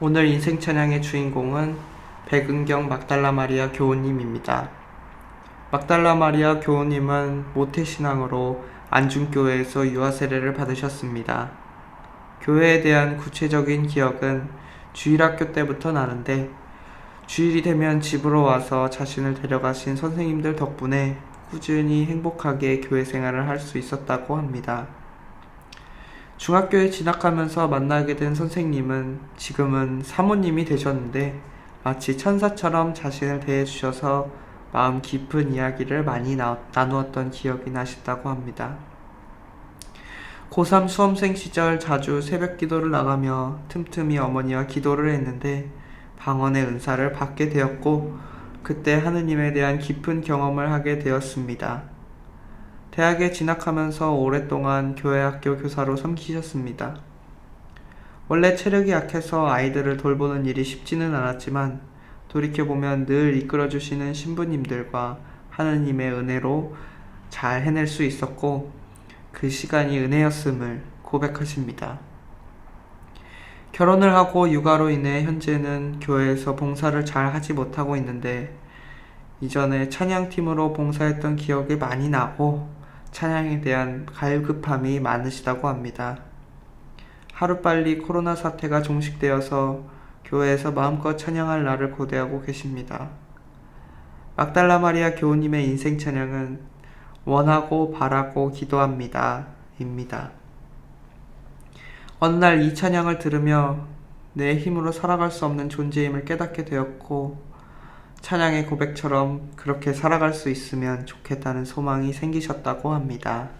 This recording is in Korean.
오늘 인생 찬양의 주인공은 백은경 막달라 마리아 교우님입니다. 막달라 마리아 교우님은 모태신앙으로 안중교회에서 유아 세례를 받으셨습니다. 교회에 대한 구체적인 기억은 주일학교 때부터 나는데 주일이 되면 집으로 와서 자신을 데려가신 선생님들 덕분에 꾸준히 행복하게 교회 생활을 할 수 있었다고 합니다. 중학교에 진학하면서 만나게 된 선생님은 지금은 사모님이 되셨는데 마치 천사처럼 자신을 대해주셔서 마음 깊은 이야기를 많이 나, 나누었던 기억이 나신다고 합니다. 고3 수험생 시절 자주 새벽 기도를 나가며 틈틈이 어머니와 기도를 했는데 방언의 은사를 받게 되었고 그때 하느님에 대한 깊은 경험을 하게 되었습니다. 대학에 진학하면서 오랫동안 교회 학교 교사로 섬기셨습니다. 원래 체력이 약해서 아이들을 돌보는 일이 쉽지는 않았지만 돌이켜보면 늘 이끌어주시는 신부님들과 하느님의 은혜로 잘 해낼 수 있었고 그 시간이 은혜였음을 고백하십니다. 결혼을 하고 육아로 인해 현재는 교회에서 봉사를 잘 하지 못하고 있는데 이전에 찬양팀으로 봉사했던 기억이 많이 나고 찬양에 대한 갈급함이 많으시다고 합니다. 하루빨리 코로나 사태가 종식되어서 교회에서 마음껏 찬양할 날을 고대하고 계십니다. 막달라 마리아 교우님의 인생 찬양은 원하고 바라고 기도합니다. 입니다. 어느 날 이 찬양을 들으며 내 힘으로 살아갈 수 없는 존재임을 깨닫게 되었고 찬양의 고백처럼 그렇게 살아갈 수 있으면 좋겠다는 소망이 생기셨다고 합니다.